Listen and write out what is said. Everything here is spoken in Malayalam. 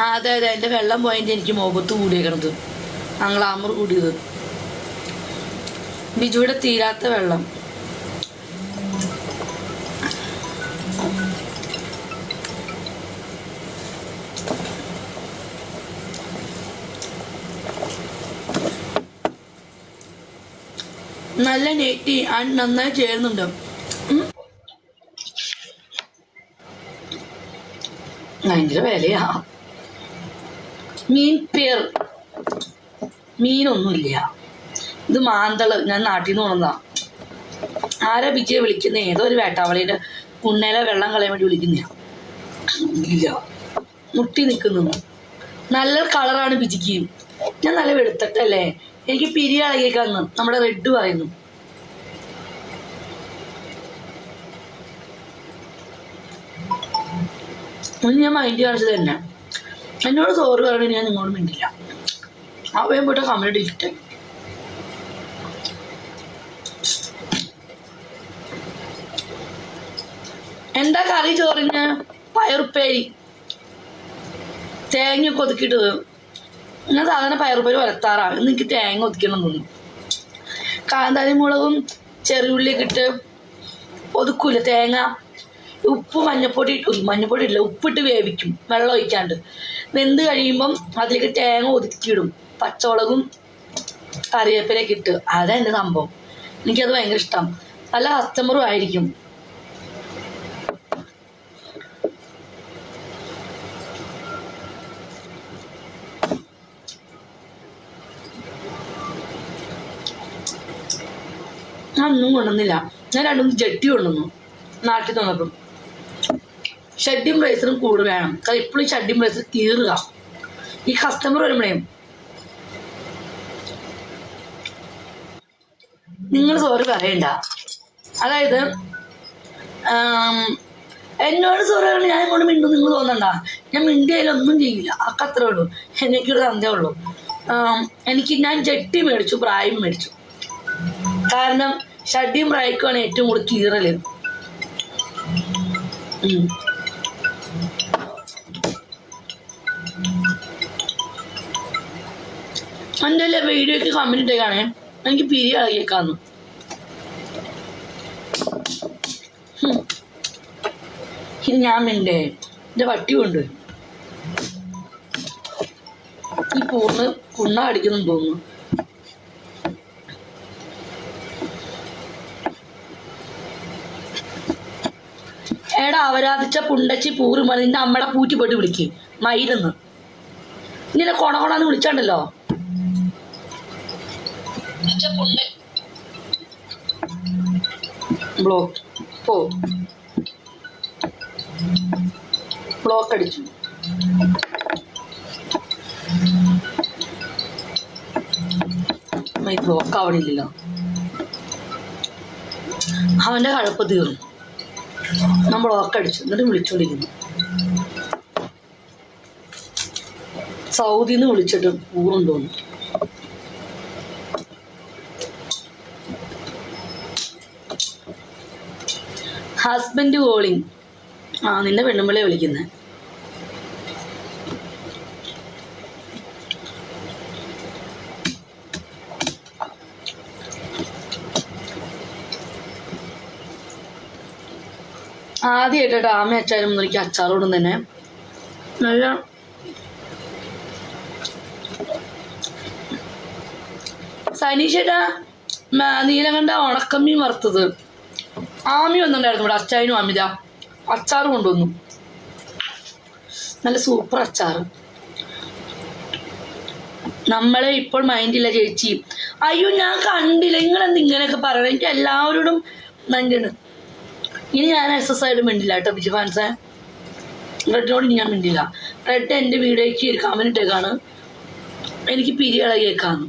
ആ അതെ അതെ എന്റെ വെള്ളം പോയതിന്റെ എനിക്ക് മുഖത്ത് കൂടിയേക്കണത് ഗ്ലാമർ കൂടിയത്. ബിജുവിടെ തീരാത്ത വെള്ളം. നല്ല നെറ്റി നന്നായി ചേരുന്നുണ്ട്. ഭയങ്കര വിലയാ. മീൻ പേർ. മീനൊന്നുമില്ല. ഇത് മാന്തൾ. ഞാൻ നാട്ടിൽ നിന്ന് കൊണ്ടതാ ആരാ ബിജിയെ വിളിക്കുന്ന? ഏതോ ഒരു വേട്ടാവളിയുടെ ഉണ്ണയിലെ വെള്ളം കളയാൻ വേണ്ടി വിളിക്കുന്ന ഇല്ല. മുട്ടി നിൽക്കുന്നു നല്ല കളറാണ് ബിജിക്ക് ഞാൻ നല്ല വെളുത്തിട്ടല്ലേ? എനിക്ക് പിരി അളകിയേക്കാന്ന് നമ്മുടെ റെഡ് പറയുന്നു. ഞാൻ മൈൻഡ് കാണിച്ചത് തന്നെ എന്നോട് സോറി കാരണം ഞാൻ നിങ്ങളോട് മിണ്ടില്ല. അവയും പോയിട്ട് കമന്റ് ഡിലിറ്റ് എന്താ കറി ചോറിന്? പയറുപ്പേരി. തേങ്ങ ഒക്കെ ഒതുക്കിയിട്ട് ഞാൻ സാധാരണ പയറുപ്പേരി വരത്താറാണ് ഇന്ന് എനിക്ക് തേങ്ങ ഒതുക്കണം തോന്നി കാന്താരി മുളകും ചെറിയുള്ളിയൊക്കെ ഇട്ട് ഒതുക്കൂല തേങ്ങ? ഉപ്പ് മഞ്ഞപ്പൊടി മഞ്ഞപ്പൊടി ഇല്ല ഉപ്പിട്ട് വേവിക്കും വെള്ളം ഒഴിക്കാണ്ട്. വെന്ത് കഴിയുമ്പം അതിലേക്ക് തേങ്ങ ഒതുക്കിയിടും. പച്ചമുളകും കറിവേപ്പിലൊക്കെ ഇട്ട്. അതാ എന്റെ സംഭവം. എനിക്കത് ഭയങ്കര ഇഷ്ടം. നല്ല കസ്റ്റമറും ആയിരിക്കും. ഞാൻ ഒന്നും കൊണ്ടുവന്നില്ല. ഞാൻ രണ്ടും ജെട്ടി കൊണ്ടുവന്നു. നാട്ടിൽ തന്നപ്പം ഷഡ്ഡിയും പ്രൈസിനും കൂടുതൽ വേണം. കാരണം ഇപ്പോഴും ഷഡ്ഡിയും പ്രൈസ് കീറുക ഈ കസ്റ്റമർ വരുമ്പോഴേ നിങ്ങൾ സോറി പറയണ്ട. അതായത് എന്നോട് സോറി പറഞ്ഞു ഞാൻ കൊണ്ട് മിണ്ടും നിങ്ങൾ തോന്നണ്ട. ഞാൻ മിണ്ടിയതിലൊന്നും ചെയ്യില്ല. അക്ക അത്രേ ഉള്ളൂ. എനിക്കൊരു സന്ധ്യ ഉള്ളൂ. എനിക്ക് ഞാൻ ജട്ടി മേടിച്ചു പ്രായം മേടിച്ചു. കാരണം ഷഡിയും പ്രായക്കുമാണ് ഏറ്റവും കൂടുതൽ കീറൽ ഉം. വീഡിയോ ഒക്കെ കമന്റ് ഇട്ടേക്കാണേ. എനിക്ക് പിരി ഇളകിയേക്കാന്ന്. ഇത് ഞാൻ മിണ്ടേ. എന്റെ വട്ടി കൊണ്ട് ഈ പൂർണ കുണ്ണ അടിക്കുന്നു തോന്നുന്നു. എടാ അവരാധിച്ച പുണ്ടച്ചി പൂറുമതി നിന്റെ അമ്മയുടെ പൂറ്റി പോയിട്ട് വിളിക്ക്. മയിലെന്ന്. കൊണ കൊണന്ന് വിളിച്ചാണ്ടല്ലോ ബ്ലോക്ക്. പോ. ബ്ലോക്ക് അടിച്ചു. ബ്ലോക്ക് ആവണില്ലല്ലോ. അവന്റെ കഴപ്പ് തീർന്നു. നമ്മൾ ഓക്കടിച്ചു എന്നിട്ട് വിളിച്ചോണ്ടിരുന്നു സൗദിന്ന് വിളിച്ചിട്ട് ഊറും ഹസ്ബൻഡ് കോളിങ് ആ നിന്റെ പെണ്ണുമ്പിളെ വിളിക്കുന്നത് ആദ്യമായിട്ടോ ആമ അച്ചാരും എനിക്ക് അച്ചാറോടും തന്നെ. നല്ല സനീഷേട്ടാ നീലകണ്ഠ ഉണക്കമ്മീൻ വറുത്തത്. ആമി വന്നിട്ടുണ്ടായിരുന്നു ഇവിടെ അച്ചായനും അമിത. അച്ചാർ കൊണ്ടുവന്നു. നല്ല സൂപ്പർ അച്ചാർ നമ്മളെ ഇപ്പോൾ മൈൻഡില്ല ചേച്ചി. അയ്യോ ഞാൻ കണ്ടില്ല. നിങ്ങളെന്ത് ഇങ്ങനെയൊക്കെ പറയണം? എനിക്ക് എല്ലാവരോടും മൈൻഡാണ് ഇനി ഞാൻ എസ് എസ് ആയിട്ട് മിണ്ടില്ല കേട്ടോ ബിജു ഫാൻസേ റെഡിനോട് ഇനി ഞാൻ മിണ്ടില്ല. റെഡ് എന്റെ കമന്റ് ഇട്ടേക്കാണ്. എനിക്ക് പിരിയള ഇളകിയേക്കാന്ന്